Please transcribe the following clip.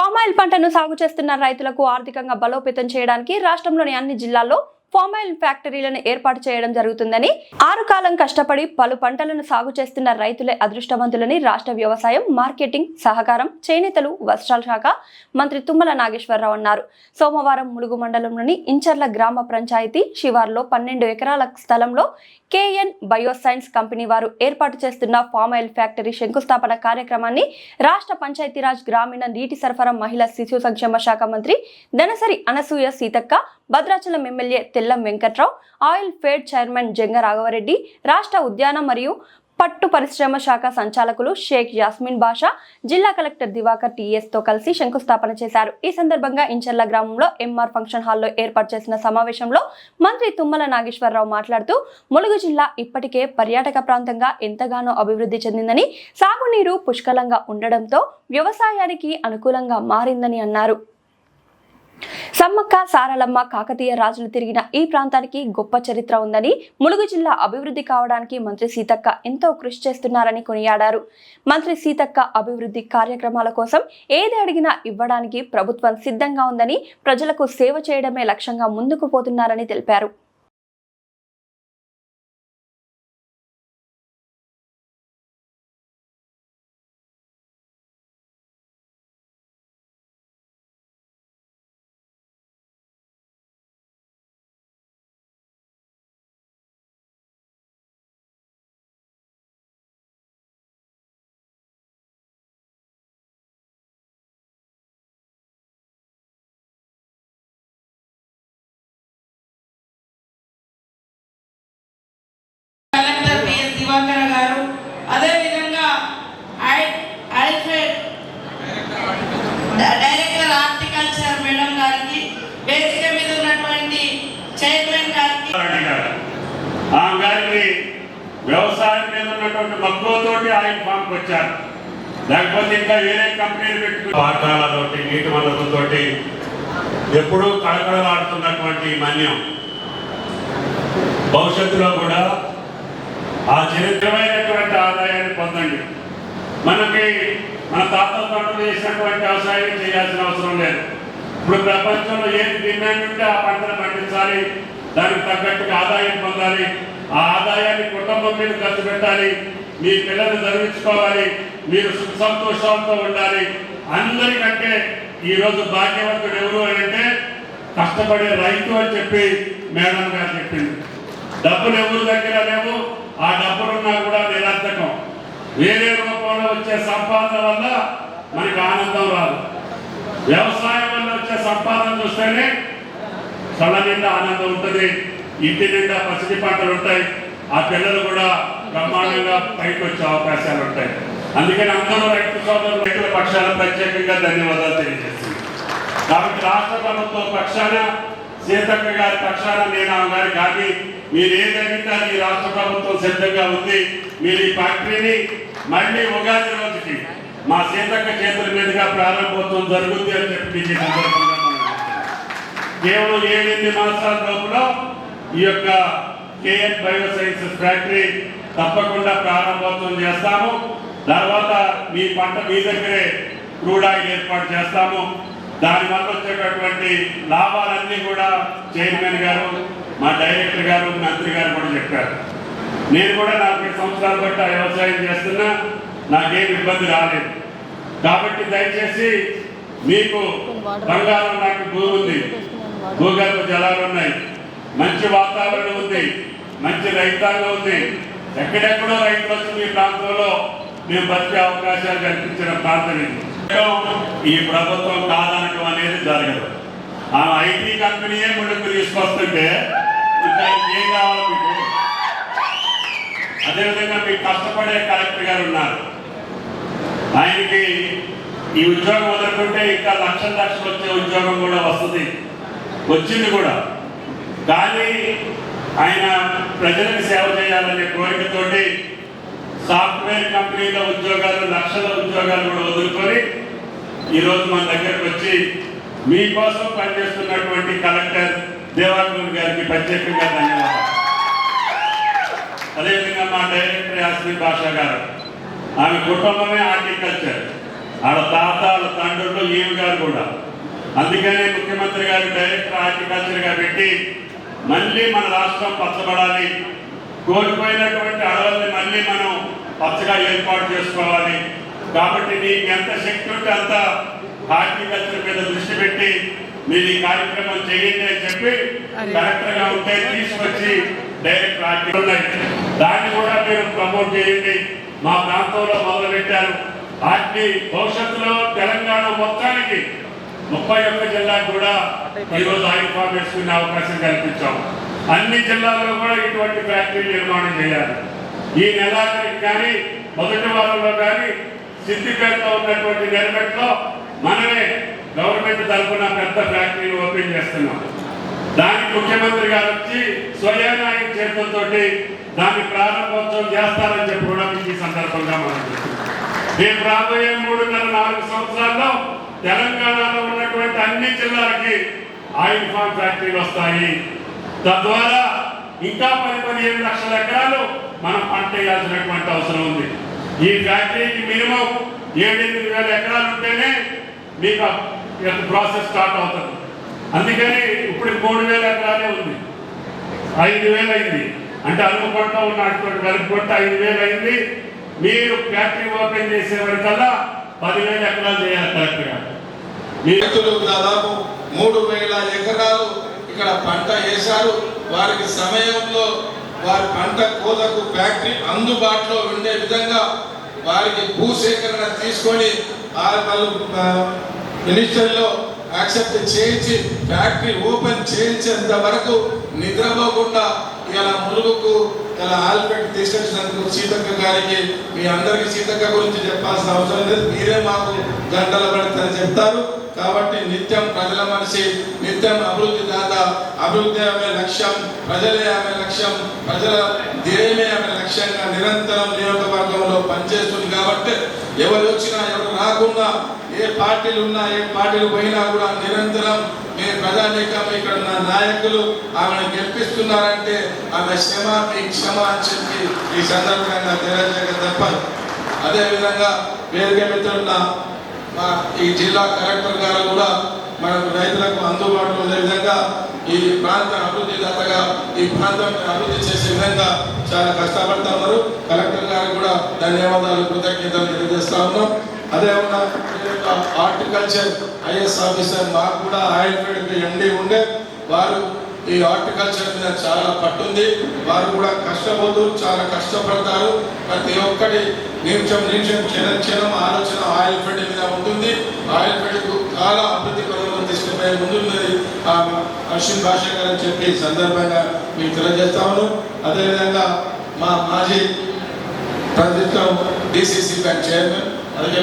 Palm oil పంటను సాగు చేస్తున్న రైతులకు ఆర్థికంగా బలోపేతం చేయడానికి రాష్ట్రంలోని అన్ని జిల్లాల్లో ఫామాయిల్ ఫ్యాక్టరీలను ఏర్పాటు చేయడం జరుగుతుందని ఆరు కాలం కష్టపడి పలు పంటలను సాగు చేస్తున్న రైతులే అదృష్టవంతులని రాష్ట్ర వ్యవసాయం మార్కెటింగ్ సహకారం చేనేతలు వస్త్రాల శాఖ మంత్రి తుమ్మల నాగేశ్వరరావు అన్నారు. సోమవారం ములుగు మండలంలోని ఇంచర్ల గ్రామ పంచాయతీ శివార్లో పన్నెండు ఎకరాల స్థలంలో కేఎన్ బయోసైన్స్ కంపెనీ వారు ఏర్పాటు చేస్తున్న ఫామ్ ఆయిల్ ఫ్యాక్టరీ శంకుస్థాపన కార్యక్రమాన్ని రాష్ట్ర పంచాయతీరాజ్ గ్రామీణ నీటి సరఫరా మహిళా శిశు సంక్షేమ శాఖ మంత్రి Danasari Anasuya Seethakka Bhadrachalam MLA Tellam Venkatrao oil fed chairman Janga Raghava Reddy రాష్ట్ర ఉద్యాన మరియు పట్టు పరిశ్రమ శాఖ సంచాలకులు షేక్ యాస్మిన్ బాషా జిల్లా కలెక్టర్ దివాకర్ టీఎస్తో కలిసి శంకుస్థాపన చేశారు. ఈ సందర్భంగా ఇంచర్ల గ్రామంలో ఎంఆర్ ఫంక్షన్ హాల్లో ఏర్పాటు చేసిన సమావేశంలో మంత్రి తుమ్మల నాగేశ్వరరావు మాట్లాడుతూ ములుగు జిల్లా ఇప్పటికే పర్యాటక ప్రాంతంగా ఎంతగానో అభివృద్ధి చెందిందని సాగునీరు పుష్కలంగా ఉండడంతో వ్యవసాయానికి అనుకూలంగా మారిందని అన్నారు. సమ్మక్క సారలమ్మ కాకతీయ రాజులు తిరిగిన ఈ ప్రాంతానికి గొప్ప చరిత్ర ఉందని ములుగు జిల్లా అభివృద్ధి కావడానికి మంత్రి సీతక్క ఎంతో కృషి చేస్తున్నారని కొనియాడారు. మంత్రి సీతక్క అభివృద్ధి కార్యక్రమాల కోసం ఏది అడిగినా ఇవ్వడానికి ప్రభుత్వం సిద్ధంగా ఉందని ప్రజలకు సేవ చేయడమే లక్ష్యంగా ముందుకు పోతున్నారని తెలిపారు. ప్రభాకర్ గారు. అదేవిధంగా ఐ- డైరెక్టర్ హార్టికల్చర్ మేడం గారికి వేదిక మీద ఉన్నటువంటి చైర్మన్ గారికి. ఆమె గారికి వ్యవసాయం మీద ఉన్నటువంటి మక్కువతోటి ఆయన ఫామ్కి వచ్చారు. లేకపోతే ఇంకా వేరే కంపెనీలు పెట్టుకుని పాఠాలతోటి నీటి వనరులతోటి ఎప్పుడూ కళకళలాడుతున్నటువంటి మన్యం. భవిష్యత్తులో కూడా ఆ చరిత్రమైనటువంటి ఆదాయాన్ని పొందండి. మనకి మన తాత పంటలు చేసినటువంటి వ్యవసాయం చేయాల్సిన అవసరం లేదు. ఇప్పుడు ప్రపంచంలో ఏది డిమాండ్ ఉంటే ఆ పంటను పండించాలి దానికి తగ్గట్టుగా ఆదాయం పొందాలి ఆ ఆదాయాన్ని కుటుంబం మీద ఖర్చు పెట్టాలి మీ పిల్లలు చదివించుకోవాలి మీరు సుఖ సంతోషాలతో ఉండాలి. అందరికంటే ఈరోజు భాగ్యవంతుడు ఎవరు అని అంటే కష్టపడే రైతు అని చెప్పి మేడం గారు చెప్పింది. డబ్బులు ఎవరి దగ్గర లేవు ఆ డబ్బులున్నా కూడా నిరర్థకం. వేరే రూపంలో వచ్చే సంపాదన వల్ల మనకి ఆనందం రాదు. వ్యవసాయం వల్ల వచ్చే సంపాదన చూస్తేనే కళ్ళ నిండా ఆనందం ఉంటుంది ఇంటి నిండా పసిడి పంటలు ఉంటాయి ఆ పిల్లలు కూడా బ్రహ్మాండంగా పైకి వచ్చే అవకాశాలు ఉంటాయి. అందుకని అందరూ రైతు సోదరులు రైతుల పక్షాన ప్రత్యేకంగా ధన్యవాదాలు తెలియజేస్తుంది కాబట్టి రాష్ట్ర ప్రభుత్వం పక్షాన సీతక్క గారి పక్షాన నేను ఆమె గారి కానీ మీరు ఏదైనా ఈ రాష్ట్ర ప్రభుత్వం సిద్ధంగా ఉంది మీరు ఈ ఫ్యాక్టరీని మళ్ళీ ఉగాది రోజుకి మా సీతక్క చేతుల మీదుగా ప్రారంభోత్సవం జరుగుద్ది అని చెప్పి కేవలం ఏడెనిమిది మాసాల లోపల ఈ యొక్క కేఎన్ బయోసైన్సెస్ ఫ్యాక్టరీ తప్పకుండా ప్రారంభోత్సవం చేస్తాము. తర్వాత మీ పంట మీ దగ్గరే క్రూడ్ ఆయిల్ ఏర్పాటు చేస్తాము. దానివల్ల వచ్చేటటువంటి లాభాలన్నీ కూడా చైర్మన్ గారు మా డైరెక్టర్ గారు మంత్రి గారు కూడా చెప్పారు. నేను కూడా నలభై సంవత్సరాలు బట్టి వ్యవసాయం చేస్తున్నా నాకేం ఇబ్బంది రాలేదు. కాబట్టి దయచేసి మీకు బంగారం నాకు భూమి ఉంది. భూగర్భ జలాలు ఉన్నాయి. మంచి వాతావరణం ఉంది. మంచి రైతాంగం ఉంది. ఎక్కడెక్కడో రైతులు వచ్చి మీ ప్రాంతంలో మేము బతికే అవకాశాలు కల్పించిన ప్రాంతం ఇది. ఈ ప్రభుత్వం కాదనటం అనేది జరగదు. ఆ ఐటీ కంపెనీయే ముందుకు తీసుకొస్తుంటే ఇంకా ఏం కావాలి మీకు? అదేవిధంగా మీకు కష్టపడే కలెక్టర్ గారు ఉన్నారు. ఆయనకి ఈ ఉద్యోగం వదులుకుంటే ఇంకా లక్షల లక్షలు వచ్చే ఉద్యోగం కూడా వస్తుంది. వచ్చింది కూడా. కానీ ఆయన ప్రజలకు సేవ చేయాలనే కోరికతోటి సాఫ్ట్వేర్ కంపెనీల ఉద్యోగాలు లక్షల ఉద్యోగాలు కూడా వదులుకొని ఈరోజు మన దగ్గరకు వచ్చి మీకోసం పనిచేస్తున్నటువంటి కలెక్టర్ దేవాంగుల్ గారికి ప్రత్యేకంగా ధన్యవాదాలు. అదేవిధంగా మా డైరెక్టర్ యాస్మిన్ భాష గారు ఆమె కుటుంబమే హార్టికల్చర్. ఆడ తాత వాళ్ళ తండ్రులు ఈమె గారు కూడా. అందుకనే ముఖ్యమంత్రి గారు డైరెక్టర్ హార్టికల్చర్గా పెట్టి మళ్ళీ మన రాష్ట్రం పచ్చబడాలి. కోల్పోయినటువంటి అడవుల్ని మళ్ళీ మనం పచ్చగా ఏర్పాటు చేసుకోవాలి. కాబట్టి నీకు ఎంత శక్తి ఉంటే అంత హార్టికల్చర్ మీద దృష్టి పెట్టి మీరు ఈ కార్యక్రమం చేయండి అని చెప్పి కలెక్టర్గా ఉంటే తీసుకొచ్చి డైరెక్ట్ హార్టికల్ ఉన్నాయి. దాన్ని కూడా మీరు ప్రమోట్ చేయండి. మా ప్రాంతంలో మొదలు పెట్టారు వాటిని భవిష్యత్తులో తెలంగాణ మొత్తానికి ముప్పై ఒక్క జిల్లాకు కూడా ఈరోజు ఆయిల్ ఫామ్ వేసుకునే అవకాశం కల్పించాము అన్ని జిల్లాల్లో కూడా ఇటువంటి ఫ్యాక్టరీ నిర్మాణం చేయాలి. ఈ నెలాఖరికి కానీ మొదటి వారంలో కానీ సిద్దిపేటలో ఉన్నటువంటి నిర్మెట్లో మనమే గవర్నమెంట్ తరఫున పెద్ద ఫ్యాక్టరీని ఓపెన్ చేస్తున్నాం. దానికి ముఖ్యమంత్రి గారు వచ్చి స్వయాన ఆయన చేతులతో దాన్ని ప్రారంభోత్సవం చేస్తారని చెప్పి కూడా ఈ సందర్భంగా మనం చెప్తున్నాం. రేపు రాబోయే మూడున్నర నాలుగు సంవత్సరాల్లో తెలంగాణలో ఉన్నటువంటి అన్ని జిల్లాలకి ఆయిల్ ఫామ్ ఫ్యాక్టరీలు వస్తాయి. తద్వారా ఇంకా పది పదిహేను లక్షల ఎకరాలు మనం పంట వేయాల్సినటువంటి అవసరం ఉంది. ఈ ఫ్యాక్టరీకి మినిమం ఏడెనిమిది వేల ఎకరాలు ఉంటేనే మీకు ప్రాసెస్ స్టార్ట్ అవుతుంది. అందుకని ఇప్పుడు మూడు వేల ఎకరాలే ఉంది. ఐదు వేలు అయింది. అంటే అనుకుంటూ ఉన్నటువంటి వెలుపుకుంట ఐదు వేలు అయింది. మీరు ఫ్యాక్టరీ ఓపెన్ చేసే వరకల్లా పదివేల ఎకరాలు చేయాలి కరెక్ట్గా. రైతులు దాదాపు మూడు వేల ఎకరాలు ఇక్కడ పంట వేశారు. వారికి సమయంలో వారి పంట కోతకు ఫ్యాక్టరీ అందుబాటులో ఉండే విధంగా వారికి భూసేకరణ తీసుకొని మినిస్టర్లో యాక్సెప్ట్ చేయించి ఫ్యాక్టరీ ఓపెన్ చేయించేంత వరకు నిద్రపోకుండా ఇలా మురుగుకు ఇలా ఆల్పెట్ తీసుకొచ్చినందుకు సీతక్క గారికి మీ అందరికీ సీతక్క గురించి చెప్పాల్సిన అవసరం లేదు. మీరే మాకు గంటల పడితే చెప్తారు. కాబట్టి నిత్యం ప్రజల మనిషి నిత్యం అభివృద్ధి దాత అభివృద్ధి ఆమె లక్ష్యం ప్రజలే ఆమె లక్ష్యం ప్రజల ధ్యేయమే ఆమె లక్ష్యంగా నిరంతరం నియోజకవర్గంలో పనిచేస్తుంది కాబట్టి ఎవరు వచ్చినా ఎవరు రాకుండా ఏ పార్టీలు ఉన్నా ఏ పార్టీలు పోయినా కూడా నిరంతరం మీ ప్రజానీకం ఇక్కడ ఉన్న నాయకులు ఆమెను గెలిపిస్తున్నారంటే ఆమె శ్రమ మీ క్షమ అని చెప్పి ఈ సందర్భంగా తెలియజేయక తప్ప. అదేవిధంగా వేదిక మిత్రులున్న మా ఈ జిల్లా కలెక్టర్ గారు కూడా మనకు రైతులకు అందుబాటులో ఉండే విధంగా ఈ ప్రాంత అభివృద్ధి దాతగా ఈ ప్రాంతం అభివృద్ధి చేసే విధంగా చాలా కష్టపడతా ఉన్నారు. కలెక్టర్ గారికి కూడా ధన్యవాదాలు కృతజ్ఞతలు తెలియజేస్తా ఉన్నాం. అదేవిధంగా హార్టికల్చర్ ఐఎస్ ఆఫీసర్ మాకు కూడా ఆయిల్ ఎండి ఉండే వారు ఈ హార్టికల్చర్ మీద చాలా పట్టుంది. వారు కూడా కష్టపోతూ చాలా కష్టపడతారు. ప్రతి ఒక్కటి నిమిషం నిమిషం క్షణం క్షణం ఆలోచన ఆయిల్ మీద ఉంటుంది ఆయిల్ ఫీల్డ్ చాలా అభివృద్ధి పదంలో తీసుకుపోయే ముందున్నది ఆ అశ్విన్ భాష గారు అని చెప్పి సందర్భంగా మీకు తెలియజేస్తాము అదేవిధంగా మా మాజీ ప్రభుత్వం డిసిసి బ్యాంక్ చైర్మన్